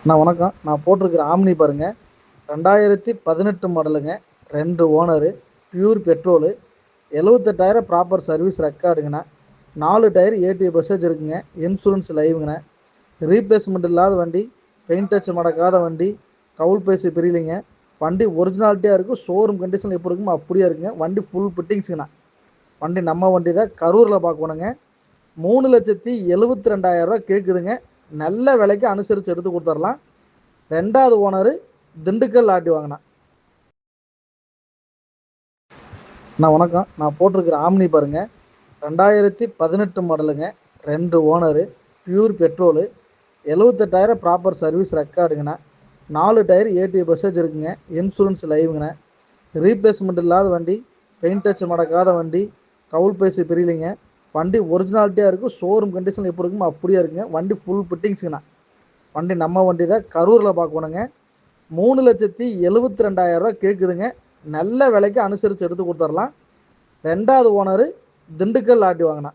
அண்ணா வணக்கம். நான் போட்டிருக்கிற ஆம்னி பாருங்கள் ரெண்டாயிரத்தி பதினெட்டு மாடலுங்க. ரெண்டு ஓனரு பியூர் பெட்ரோலு எழுவத்தெட்டாயிரம் ப்ராப்பர் சர்வீஸ் ரெக்கார்டுங்கண்ணா நாலு டயர் ஏடி பர்சேஜ் இருக்குங்க. இன்சூரன்ஸ் லைவுங்கண்ணா ரீப்ளேஸ்மெண்ட் இல்லாத வண்டி பெயிண்ட் டச் மடக்காத வண்டி கவுல் பேசி பிரியலிங்க. வண்டி ஒரிஜினாலிட்டியாக இருக்கும் ஷோரூம் கண்டிஷன் எப்படி இருக்குமோ அப்படியே இருக்குங்க. வண்டி ஃபுல் ஃபிட்டிங்ஸுங்கண்ணா வண்டி நம்ம வண்டி தான் கரூரில் பார்க்கணுங்க மூணு லட்சத்தி எழுபத்தி ரெண்டாயிரரூவா கேட்குதுங்க நல்ல விலைக்கு அனுசரித்து எடுத்து கொடுத்துடலாம். ரெண்டாவது ஓனரு திண்டுக்கல் ஆட்டி வாங்கினா அண்ணா வணக்கம். நான் போட்டிருக்கிற ஆம்னி பாருங்கள் ரெண்டாயிரத்தி பதினெட்டு மாடலுங்க. ரெண்டு ஓனரு பியூர் பெட்ரோலு எழுவத்தெட்டாயிரம் ப்ராப்பர் சர்வீஸ் ரெக்கார்டுங்கண்ணா நாலு டயர் ஏடி பர்சேஜ் இருக்குங்க. இன்சூரன்ஸ் லைவுங்கண்ணா ரீப்ளேஸ்மெண்ட் இல்லாத வண்டி பெயிண்ட் டச் மடக்காத வண்டி கவுல் பேசி பிரியலிங்க வண்டி ஒரிஜினாலிட்டியாக இருக்கும் ஷோரூம் கண்டிஷன் எப்படி இருக்குமோ அப்படியே இருக்குங்க. வண்டி ஃபுல் ஃபிட்டிங்ஸுங்கண்ணா வண்டி நம்ம வண்டி தான் கரூரில் பார்க்கணுங்க மூணு லட்சத்தி எழுபத்தி ரெண்டாயிரரூவா கேட்குதுங்க நல்ல விலைக்கு அனுசரித்து எடுத்து கொடுத்துர்லாம். ரெண்டாவது ஓனரு திண்டுக்கல் ஆட்டி வாங்கினா.